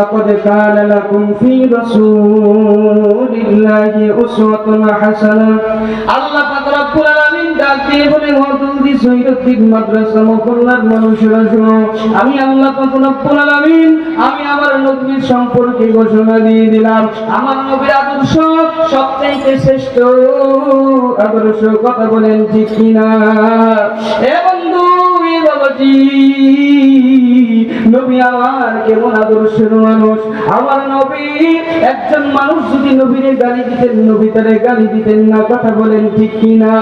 لقد كان لكم في رسول الله أسوة حسنة আল্লাহ পাক রব্বুল আলামিন ডাক দিয়ে বলে হযরত সৈয়দিক মাদ্রাসা মহল্লার মানুষেরা শুনো আমি আল্লাহ পাক রব্বুল আলামিন আমি আমার নবীর সম্পর্কে ঘোষণা দিয়ে দিলাম আমার নবীর আদর্শ সবচেয়ে শ্রেষ্ঠ আদর্শ কথা বলেন ঠিক কিনা এ বন্ধু নবী আমার কেমন আদর্শের মানুষ? আমার নবী, একজন মানুষ যদি নবীরে গালি দিতেন, নবী তারে গালি দিতেন না, কথা বলেন ঠিক কিনা?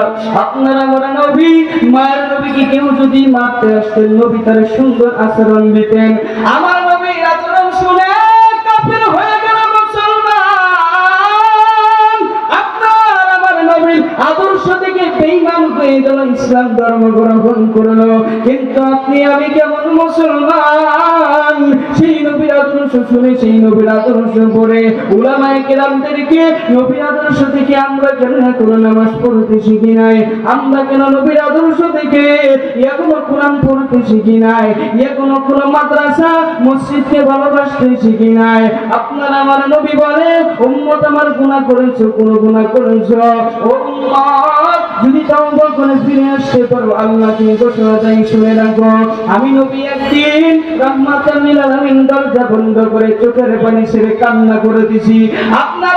আপনারা আমার নবী, মায়ের নবীকে কেউ যদি মারতে আসতেন, নবী তারে সুন্দর আচরণ দিতেন। আমার হয়ে ইসলাম ধর্ম গ্রহণ করল। কিন্তু আপনি, আমি কেমন মুসলমান? সেই নবীর আদর্শ শুনে, সেই নবীর আদর্শ পড়ে উলামায়ে কেরামদেরকে নবীর আদর্শ থেকে আমরা কেন কোনো নামাজ পড়তে শিখি নাই? আমরা কেন নবীর আদর্শ থেকে এখনও কোরআন পড়তে শিখি নাই? এখনও কোনো মাদ্রাসা, মসজিদকে ভালোবাসতে শিখি নাই? আপনার আমার নবী বলে, উম্মত আমার গুনাহ করেছ, কোন গুনাহ করেছ? উম্মত, যদি তওবা করে ফিরে আসতে পারো আল্লাহ তুমি ঘোষণা চাই শুনে রাখো। আমি নবী একদিন রহমাতের লিল আলামিন দরজা বন্ধ করে চোখের পানি ছেড়ে কান্না করে দিছি। আপনার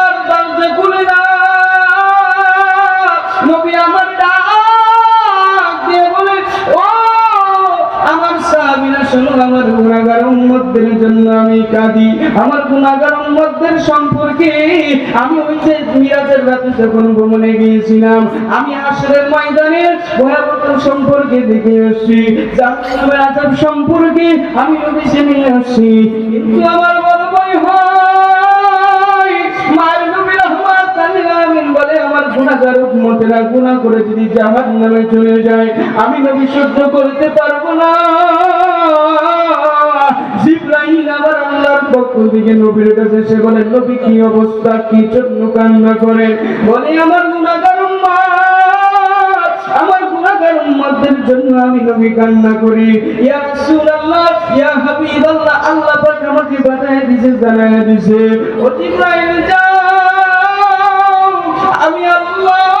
আমার গুনাহগার উম্মতদের জন্য আমি কাঁদি। আমার উম্মতদের সম্পর্কে আমি ওই যে মিরাজের রাতে যখন ভ্রমণে গিয়েছিলাম, আমি আসরের ময়দানে ভয়াবহ সম্পর্কে দেখে আসছি। জাহান্নামের সম্পর্কে আমি নবী জেনে আসছি। কিন্তু আমার বড় ভয় হয়, মায়ের বলে, আমার গুনাহগার উম্মতেরা গুনাহ করে যদি জাহান্নামে চলে যায়, আমি নবী সহ্য করতে পারব না। পক্ষ থেকে নবীর কাছে এসে বলে নবী, কি অবস্থা? কি জন্য কান্না করে বলে, আমার উম্মত, আমার উম্মতদের জন্য আমি নবী কান্না করি। ইয়া রাসূলুল্লাহ, ইয়া হাবিবাল্লাহ, আল্লাহ পাক আমাকে বানায় দিয়েছে জানায় দিয়েছে ও জিব্রাইল, যাও। আমি আল্লাহ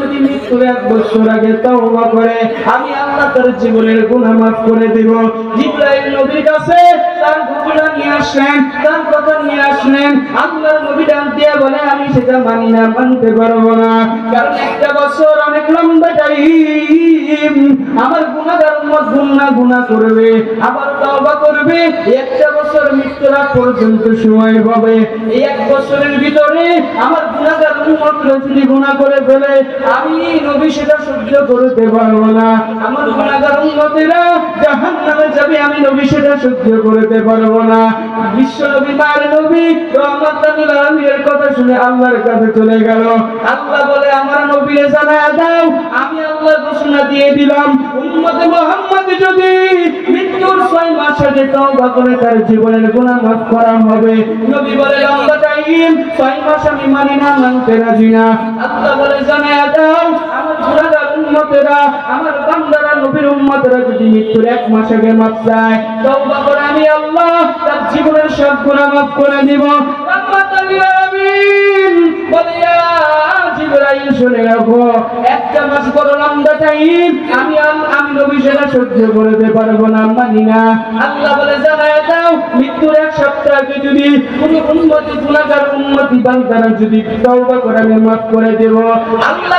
যদি মৃত্যুর এক বছর আগে করে, আমি আল্লাহ তার জীবনের গুনাহ মাফ করে দেব। নবীর কাছে তার নিয়ে তার কথা নিয়ে আল্লাহর নবী ডাক দিয়ে বলে, আমি সেটা মানি না, মানতে পারব না। কারণ একটা বছর অনেক লম্বা টাইম। আমার গুনাহগার উম্মত গুনাহ গুনাহ করবে, আবার তওবা করবে, একটা বছর মৃত্যুর পর্যন্ত সময় পাবে। এই এক বছরের ভিতরে আমার গুনাহগার উম্মতরা যদি গুনাহ করে ফেলে আমি নবী সেটা সহ্য করতে পারব না। আমার গুণাগার উম্মতেরা জাহান্নামে যাবে, আমি নবী সেটা সহ্য করতে পারব না। বিশ্ব নবী, মায়ের নবী রহমাতুল আলামিনের কথা শুনে আল্লাহর কাছে চলে গেল। আল্লাহ বলে, আমার নবীরে জানায় দাও, আমি আল্লাহ ঘোষণা দিয়ে দিলাম। উম্মতে মুহাম্মদ যদি মৃত্যুর ছয় মাস আগে তওবা করে, তার জীবনের গুনাহ মাফ করা হবে। নবী বলে লম্বা টাইম ছয় মাস আমি মানি না, মানতে রাজি না। আল্লাহ বলে, জানায় দাও, আমার গুনাহগার উম্মতেরা, আমার বান্দারা, নবীর উম্মতেরা যদি মৃত্যুর এক মাস আগে চায়, তওবা করে আমি আল্লাহ তার জীবনের সব গুনাহ মাফ করে দিব। রহমাতুল লিল আলামিন বলে জিবরাইল শুনে রাখো একটা মাস বড় লম্বা টাইম আমি আমি নবী সেটা সহ্য করতে পারব না মানি না। আল্লাহ বলে, জানায় দাও, মৃত্যুর এক সপ্তাহ আগে যদি কোন উন্মতি গুণাগার উন্মতি বান্দারা যদি তওবা করে আমি মাফ করে দেব। আল্লাহ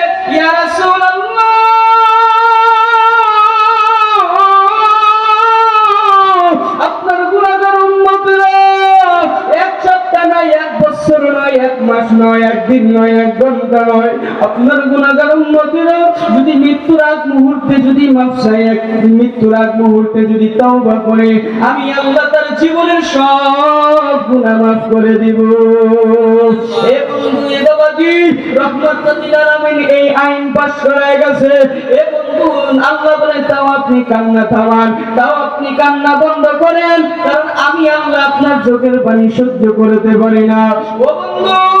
আপনার গুণাগার উম্মতরা এক সপ্তাহ নয় এক বছর নয় মাস নয়, একদিন নয়, এক ঘণ্টা নয়। আপনার গুণাগার উম্মতরা যদি মৃত্যুর আগ মুহূর্তে যদি মাফ চায় এক মৃত্যুর আগ মুহূর্তে যদি তওবা করে, আমি আল্লাহ তার জীবনের সব গুনাহ মাফ করে দিব। তাও আপনি কান্না থামান, তাও আপনি কান্না বন্ধ করেন, কারণ আমি আল্লাহ আপনার চোখের পানি সহ্য করতে পারি না। ও বন্ধু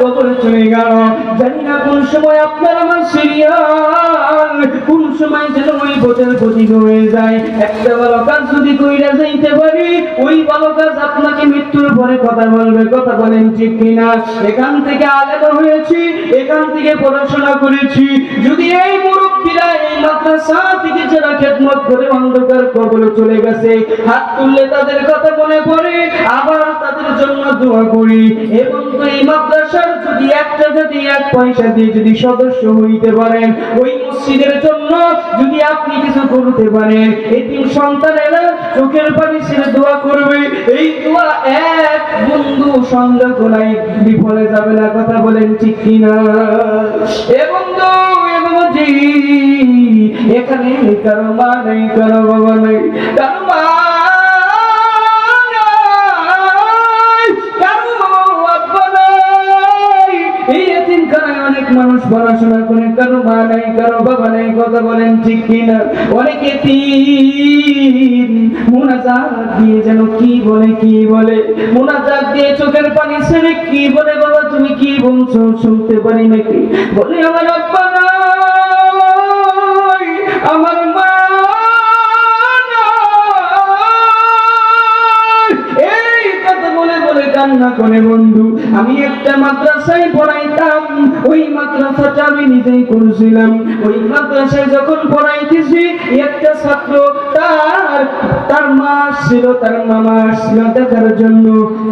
কবর চলে গেল? জানি না কোন সময় আপনার আমার সিরিয়াল কোন সময় যেন ওই বোঝার প্রতীক হয়ে যায়। একটা ভালো কাজ যদি কইরা যাইতে পারি, ওই ভালো কাজ আপনাকে মৃত্যুর পরে কথা বলবে। কথা বলেন ঠিক কিনা? এখান থেকে আলেম হয়েছি, এখান থেকে পড়াশোনা করেছি। যদি এই মুরব্বীরা এই মাদ্রাসা থেকে যারা খেদমত করে অন্ধকার কবরে চলে গেছে, হাত তুললে তাদের কথা মনে পড়ে, আবার তাদের জন্য দোয়া করি। এবং এই মাদ্রাসার যদি এক টাকা দিয়ে এক পয়সা দিয়ে যদি সদস্য হইতে পারেন, ওই মসজিদের জন্য যদি আপনি কিছু করতে পারেন, এতিম সন্তানেরা চোখের পানি ছেড়ে দোয়া করবে, এই দোয়া এক বন্ধু সন্দেহ কোনাই বিফলে যাবে না, কথা বলেন ঠিক কিনা? এ বন্ধু এখানে কারও মা নেই, কারও বাবা নেই, কারও মা মানুষ পড়াশোনা করে কারও মা নাই কারও বাবা নাই, কথা বলেন ঠিক কিনা? অনেক মোনাজাত দিয়ে যেন কি বলে কি বলে? মোনাজাত দিয়ে চোখের পানি ছেড়ে কি বলে, বাবা, তুমি কি বলছো? শুনতে পারি নাকি? বলে, আমার আব্বা নাই, আমার মা এই কথা বলে বলে কান্না করে বন্ধু। আমি একটা মাদ্রাসায় পড়াইতাম, ওই মাদ্রাসাটা আমি নিজেই করেছিলাম ওই মাদ্রাসায় যখন পড়াইতেছি, একটা ছাত্র তার তার মা ছিল তার মামা ছিল দেখার জন্য।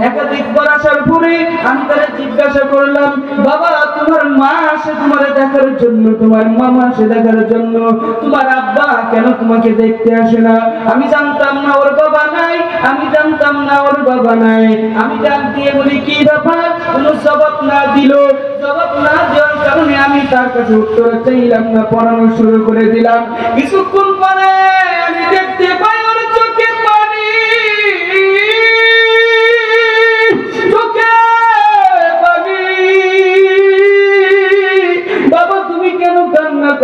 একাধিকবার আসার পরে আমি তারা জিজ্ঞাসা করলাম, বাবা তোমার মা আসে তোমার দেখার জন্য, তোমার মামা আসে দেখার জন্য। তোমার আব্বা কেন তোমাকে দেখতে আসে না? আমি জানতাম না ওর বাবা নাই, আমি জানতাম না ওর বাবা নাই। আমি বলি, কি ব্যাপার? কোনো জবাব না দিল। জবাব না দেওয়ার কারণে আমি তার কাছে উত্তর চাইলাম না, পড়ানো শুরু করে দিলাম। কিছুক্ষণ পরে আমি দেখতে পাই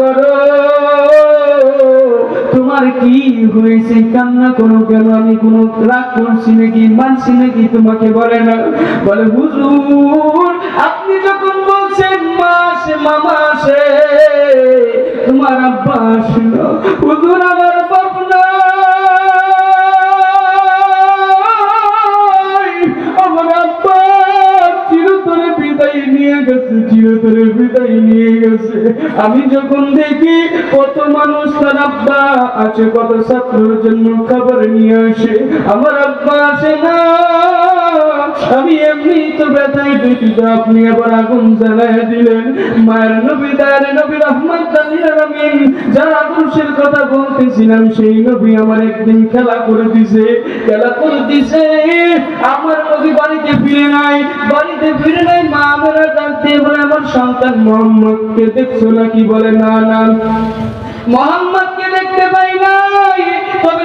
করো। তোমার কি হয়েছে? কান্না কেন? আমি কোন রাগ করছি নাকি, মানছি নাকি? তোমাকে বলে না। বলে, হুজুর, আপনি যখন বলছেন মাসে মামা আসে তোমার আব্বা আসলো। হুজুর, আমার গেছে, চিরতরে বিদায় নিয়ে গেছে। আমি যখন দেখি কত মানুষ তার আব্বা আছে, কত ছাত্রের জন্য খাবার নিয়ে আসে, আমার আব্বা আসে না। আমি এমনি তো ব্যথায় ব্যতীত আপনি আবার আগুন জ্বালায় দিলেন। মায়ের নবী নবী, রহমান যার আদর্শের কথা বলতেছিলাম, সেই নবী আমার একদিন খেলা করে দিছে। খেলা করে দিছে, আমার নবী বাড়িতে ফিরে নাই। বাড়িতে ফিরে নাই, মা মেরা ডাকতে বলে, আমার সন্তান মোহাম্মদকে দেখছ নাকি? বলে, না না। মোহাম্মদকে দেখতে পাই নাই। তবে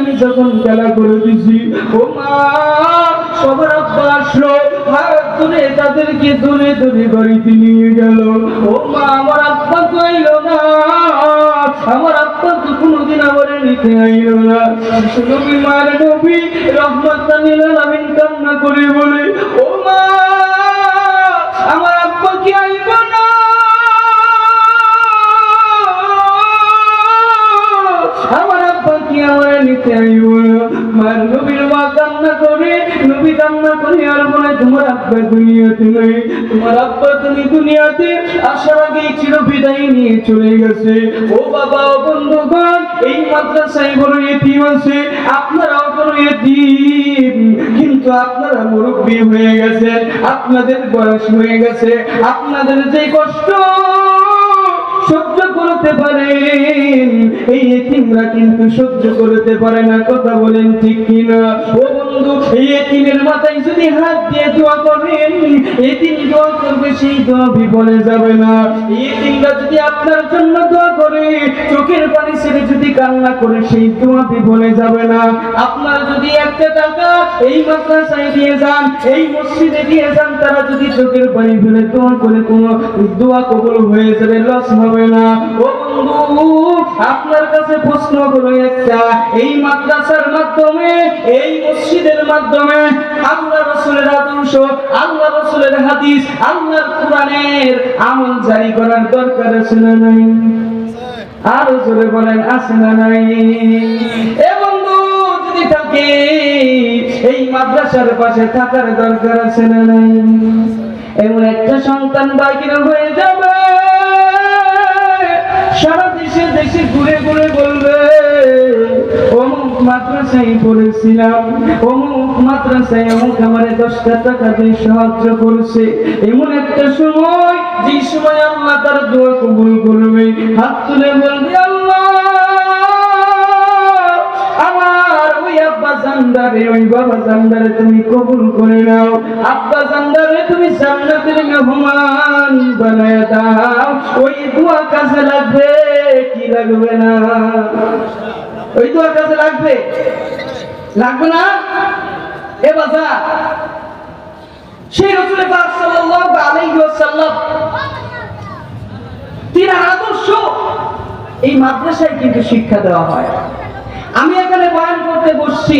আমি যখন খেলা করে দিছি ও মা, সবার আসলো তাদেরকে দূরে দূরে বাড়িতে নিয়ে গেল। ও মা, আমার আব্বা কইল না, আমার আব্বা তো কোনোদিন আমার নিতে আইল না। নবী মার নবী, রহমত আমিন কান্না করে বলে, ও মা কান্না করে আর বলে তোমার আব্বা দুনিয়াতে নেই। তোমার আব্বা তুমি দুনিয়াতে আসার নিয়ে চলে গেছে। ও বাবা, ও বন্ধুগণ, এই মাদ্রাসায় বড় এতিম আছে? আপনারাও বড় এতিম। কিন্তু আপনারা মুরব্বী হয়ে গেছেন আপনাদের বয়স হয়ে গেছে, আপনাদের যে কষ্ট, সহ্য করতে পারেন। এই এতিমরা কিন্তু সহ্য করতে পারে না, কথা বলেন ঠিক কিনা? ও বন্ধু, এই এতিমের মাথায় যদি হাত দিয়ে দোয়া করেন, এতিম দোয়া করবে, সেই দোয়া বিফলে যাবে না। এতিমরা যদি আপনার জন্য দোয়া করে, চোখের পানি ছেড়ে যদি কান্না করে, সেই দোয়া বিফলে যাবে না। আপনার যদি একটা টাকা এই মাদ্রাসায় দিয়ে যান, এই মসজিদে দিয়ে যান, তারা যদি চোখের পানি ফেলে দোয়া করে, কোনো দোয়া কবুল হয়ে যাবে, লস হবে না। আপনার কাছে প্রশ্ন একটা। এই মাদ্রাসার মাধ্যমে, এই মসজিদের মাধ্যমে আল্লাহ রসুলের আদর্শ, আল্লাহ রসুলের হাদিস কোরআনের আমল জারি করার দরকার না নাই? আরও জোরে বলেন, আছে না নাই? এ বন্ধু, যদি থাকে, এই মাদ্রাসার পাশে থাকার দরকার আছে না নাই? এমন একটা সন্তান বাকির হয়ে যাবে। সারা দেশে দেশে ঘুরে ঘুরে বলবে, অমুক মাদ্রাসায় পড়েছিলাম, অমুক মাদ্রাসায় অমুক আমারে দশটা টাকা দিয়ে সাহায্য করছে। এমন একটা সময়, যে সময় আল্লাহ তার দোয়া কবুল করবে। হাত তুলে বলবে জান্দারে, ওই বাবা জান্দারে তুমি কবুল করে নাও। আব্বা জান্দারে তুমি জান্নাতের মেহমান বানায় দাও। ওই দোয়া কাজে লাগবে, কি লাগবে না? ওই দোয়া কাজে লাগবে? লাগবে না? এ বাজা। সেই পাক সাল্লাল্লাহু আলাইহি ওয়াসাল্লাম তিনার আদর্শ এই মাদ্রাসায় কিন্তু শিক্ষা দেওয়া হয়। আমি এখানে বয়ান করতে বসছি।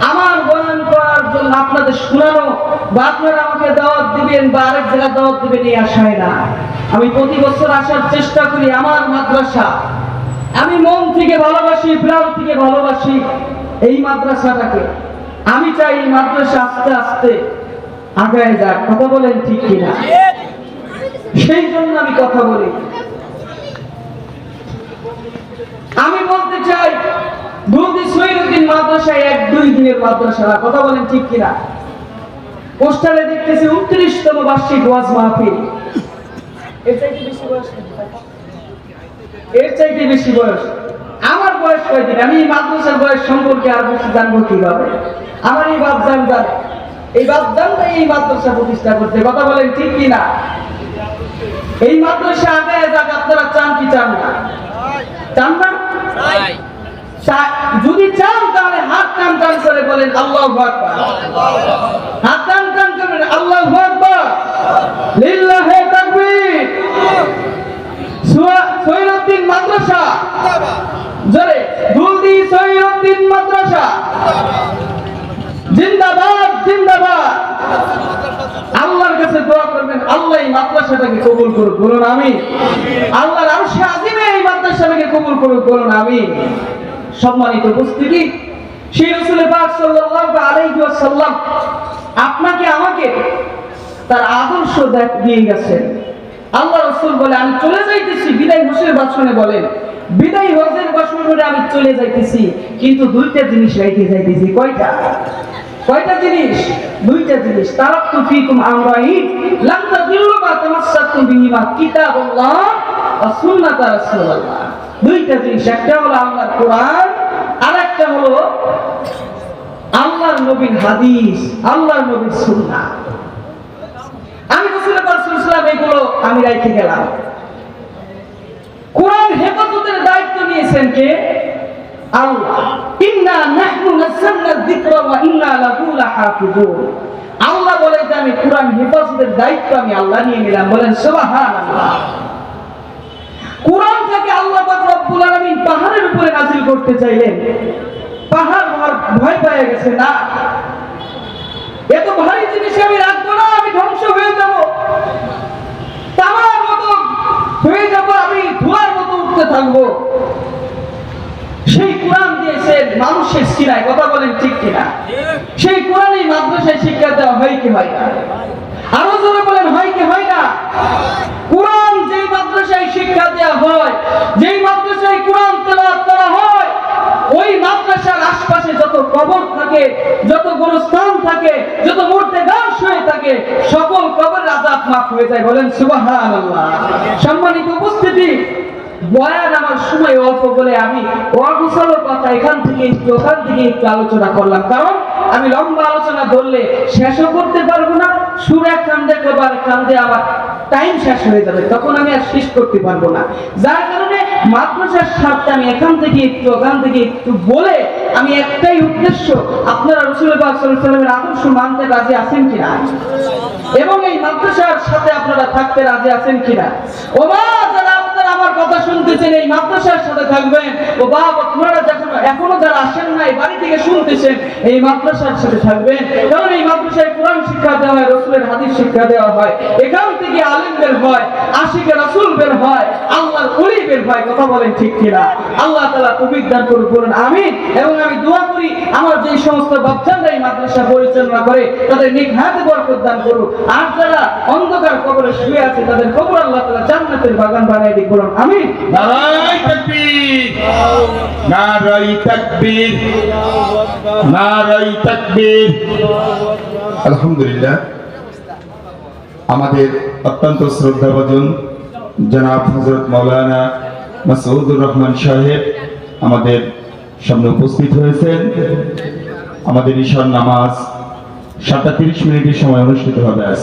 আমার বয়ান করার জন্য আপনাদের শোনানো বা আপনারা আমাকে দাওয়াত দিবেন বা আরেক জায়গায় দাওয়াত দিবেন এই আশায় না। আমি প্রতি বছর আসার চেষ্টা করি আমার মাদ্রাসা। আমি মন থেকে ভালোবাসি, প্রাণ থেকে ভালোবাসি এই মাদ্রাসাটাকে। আমি চাই এই মাদ্রাসা আস্তে আস্তে আগায় যাক। কথা বলেন ঠিক কিনা? সেই জন্য আমি কথা বলি। আমি বলতে চাই দুদি সৈরুদ্দিন মাদ্রাসায় এক দুই দিনের মাদ্রাসা কথা বলেন ঠিক কিনা? পোস্টারে দেখতেছি উনত্রিশতম বার্ষিক ওয়াজ মাহফিল। এর চাইতে বেশি বয়স এর চাইতে বেশি বয়স। আমার বয়স কয়দিন? আমি এই মাদ্রাসার বয়স সম্পর্কে আর বেশি জানব কীভাবে? আমার এই বাপ জান এই বাপ এই মাদ্রাসা প্রতিষ্ঠা করতে কথা বলেন ঠিক কিনা? এই মাদ্রাসা আগে যাক আপনারা চান কি চান না? চান না? যদি চান তাহলে হাত টান টান করে বলেন, আল্লাহ হাত টান টান করে আল্লাহ লিল্লাহে তাকবীর। মাদ্রাসা। জোরে, দুলদি মাদ্রাসা। জিন্দাবাদ জিন্দাবাদ। আল্লাহর কাছে দোয়া করবেন, আল্লাহ আল্লাহ এই মাদ্রাসাটাকে কবুল করুক, বলুন আমি আল্লাহর আরশে আজিমে এই মাদ্রাসাটাকে কবুল করুক, বলুন আমি সম্মানিত উপস্থিতি, সেই রসুল পাক সাল্লাল্লাহু আলাইহি ওয়াসাল্লাম আপনাকে, আমাকে তার আদর্শ দিয়ে গেছেন। আল্লাহ রসুল বলে, আমি চলে যাইতেছি। বিদায় হোসের বাসনে বলেন, বিদায় হজের বাসন করে আমি চলে যাইতেছি। কিন্তু দুইটা জিনিস রাইতে যাইতেছি। কয়টা? কয়টা জিনিস? দুইটা জিনিস। তারাক্তু ফিকুম আমরাইন লাম তাদিল্লু মা তামাসসাকতুম বিহিমা কিতাবুল্লাহ ওয়া সুন্নাত রাসূলুল্লাহ। দুইটা জিনিস, একটা হলো আল্লাহর কোরআন আর একটা হলো আল্লাহর নবীর হাদিস, আল্লাহর নবীর সুন্নাহ। আমি রসুল এগুলো আমি রেখে গেলাম। কোরআন হেফাজতের দায়িত্ব নিয়েছেন কে? আল্লাহ। ইন্না নাহনু ওয়া ইন্না লাহু লাহাফিজুন। আল্লাহ বলে যে আমি কোরআন হেফাজতের দায়িত্ব আমি আল্লাহ নিয়ে নিলাম। বলেন সুবহানাল্লাহ। আল্লাহ পাহাড়ের উপরে নাজিল করতে চাইলেন। পাহাড় ভয়- পেয়ে গেছে, না। এত ভারী আমি রাখব না, আমি ধ্বংস হয়ে যাব। তামার মতো হয়ে যাব, আমি ধোঁয়ার মতো উঠতে থাকব। সেই কোরআন মানুষের সিনায় কথা বলেন ঠিক কিনা? সেই কোরআনই মাদ্রাসায় শিক্ষা দেওয়া হয় কি হয় না আরও জোরে বলেন হয় কি হয় না কোরআন যেই মাদ্রাসায় শিক্ষা দেওয়া হয় যেই মাদ্রাসায় কোরআন তেলাওয়াত করা হয় ওই মাদ্রাসার আশপাশে যত কবর থাকে, যত গোরস্থান থাকে, যত মূর্তে গান শুয়ে থাকে, সকল কবরের আজাব মাফ হয়ে যায়। বলেন, সুবহানাল্লাহ। সম্মানিত উপস্থিতি, বয়ান আমার সময় অল্প বলে আমি কথা এখান থেকে একটু ওখান থেকে একটু আলোচনা করলাম। কারণ, আমি লম্বা আলোচনা ধরলে শেষও করতে পারব না, সুর এক কান্দে করবার কান্দে টাইম শেষ হয়ে যাবে, তখন আমি আর শেষ করতে পারব না। যার কারণে মাদ্রাসার স্বার্থে আমি এখান থেকে একটু, ওখান থেকে একটু বলে আমি একটাই উদ্দেশ্য, আপনারা রসুল সাল্লামের আদর্শ মানতে রাজি আছেন কিনা? এবং এই মাদ্রাসার সাথে আপনারা থাকতে রাজি আছেন কিনা? ওমা যারা কথা শুনতেছেন, এই মাদ্রাসার সাথে থাকবেন। ও বাপ আপনারা যখন এখনও যারা আসেন নাই, বাড়ি থেকে শুনতেছেন, এই মাদ্রাসার সাথে থাকবেন। কারণ এই মাদ্রাসায় কোরআন শিক্ষা দেওয়া হয়, রসুলের হাদিস শিক্ষা দেওয়া হয়। এখান থেকে আলিম বের হয়, আশিকে রসুল বের হয়, আল্লাহর ওলি বের হয়, কথা বলেন ঠিক কিনা? আল্লাহ তালা দান করুন বলুন আমিন। এবং আমি দোয়া করি, আমার যে সমস্ত বাচ্চারা এই মাদ্রাসা পরিচালনা করে, তাদের নিক হাতে বরকত দান করুন আর যারা অন্ধকার কবরে শুয়ে আছে, তাদের কবর আল্লাহ তালা জান্নাতের বাগান বানিয়ে দিক, বলুন আলহামদুলিল্লাহ। আমাদের অত্যন্ত শ্রদ্ধাভাজন জনাব হযরত মাওলানা মাসউদুর রহমান সাহেব আমাদের সামনে উপস্থিত হয়েছেন। আমাদের ঈশান নামাজ সাতটা তিরিশ মিনিটের সময় অনুষ্ঠিত হবে আজ।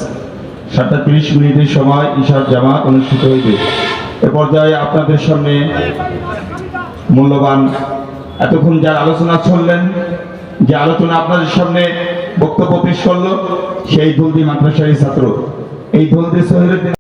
সাতটা তিরিশ মিনিটের সময় ঈশার জামাত অনুষ্ঠিত হইবে। এ পর্যায়ে আপনাদের সামনে মূল্যবান এতক্ষণ যার আলোচনা চললেন যে আলোচনা আপনাদের সামনে বক্তব্য পেশ করল, সেই ধুলদি মাদ্রাসারই ছাত্র। এই ধুলদি সোহেরুদ্দিন